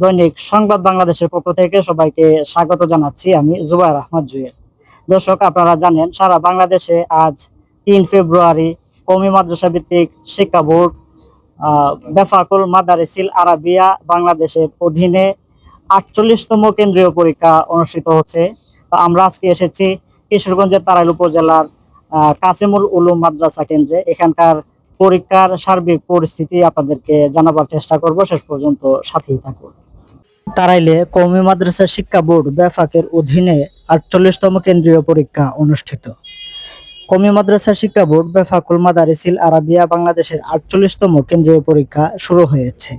দৈনিক সংবাদ বাংলাদেশের পক্ষ থেকে সবাইকে স্বাগত জানাচ্ছি আমি জুবাইর আহমদ জুয়েল। দর্শক, আপনারা জানেন, সারা বাংলাদেশে আজ তিন ফেব্রুয়ারি কমি মাদ্রাসা ভিত্তিক শিক্ষা বোর্ড বেফাকুল মাদারিসিল আরাবিয়া বাংলাদেশের অধীনে আটচল্লিশতম কেন্দ্রীয় পরীক্ষা অনুষ্ঠিত হচ্ছে। তো আমরা আজকে এসেছি কিশোরগঞ্জের তারাইল উপজেলার কাসিমুল উলুম মাদ্রাসা কেন্দ্রে। এখানকার পরীক্ষার সার্বিক পরিস্থিতি আপনাদেরকে জানাবার চেষ্টা করব। শেষ পর্যন্ত সাথেই থাকুন। তারাইলে কৌমি মাদ্রাসা শিক্ষা বোর্ড বেফাকের অধীনে আটচল্লিশতম কেন্দ্রীয় পরীক্ষা অনুষ্ঠিত। কমি মাদ্রাসা শিক্ষা বোর্ড বেফাকুল মাদারিসিল আরাবিয়া বাংলাদেশের আটচল্লিশতম কেন্দ্রীয় পরীক্ষা শুরু হয়েছে।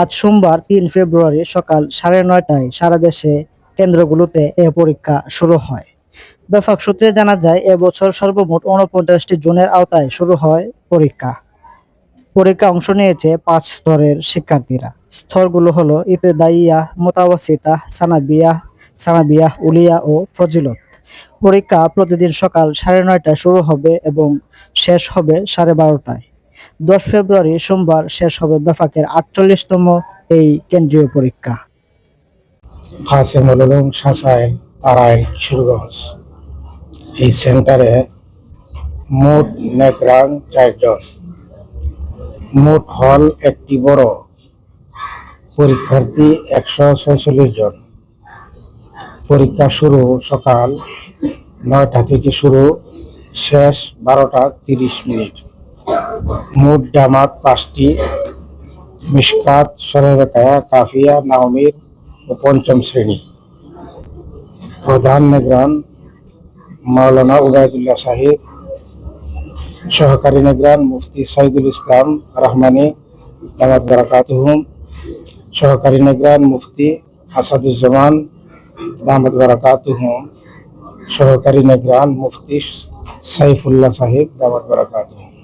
আজ সোমবার তিন ফেব্রুয়ারি সকাল সাড়ে নয়টায় সারা দেশে কেন্দ্রগুলোতে এ পরীক্ষা শুরু হয়। বেফাক সূত্রে জানা যায় এবছর সর্বমোট উনপঞ্চাশটি জোনের আওতায় শুরু হয় পরীক্ষা। পরীক্ষা অংশ নিয়েছে পাঁচ স্তরের শিক্ষার্থীরা। স্তরগুলো হলো ইপেদাইয়া মোতাওয়াসিতা, সানাবিয়া সানাবিয়া, উলিয়া ও ফজিলত। পরীক্ষা প্রতিদিন সকাল সাড়ে নয়টায় শুরু হবে এবং শেষ হবে সাড়ে বারোটায়। দশ ফেব্রুয়ারি সোমবার শেষ হবে বেফাকের আটচল্লিশতম এই কেন্দ্রীয় পরীক্ষা। এই সেন্টারে মোট নেগ্রাং চারজন। মোট হল একটি বড় পরীক্ষার্থী একশো ছয়চল্লিশ জন। পরীক্ষা শুরু সকাল নয়টা থেকে শুরু, শেষ বারোটা তিরিশ মিনিট। মোট জামাত পাঁচটি মিসকাত সরেবেকায়া কাফিয়া, নাওমির ও পঞ্চম শ্রেণি। প্রধান নেগ্রান মাওলানা উবায়দুল্লাহ সাহিব, সহকারী নেগ্রান মুফতি সাইদুল ইসলাম রহমানি দামাত বারাকাতুহুম সহকারী নেগ্রান মুফতি আসাদুজ্জামান দামাত বারাকাতুহুম সহকারী নেগ্রান মুফতি সাইফুল্লাহ সাহেব দামাত বারাকাতুহুম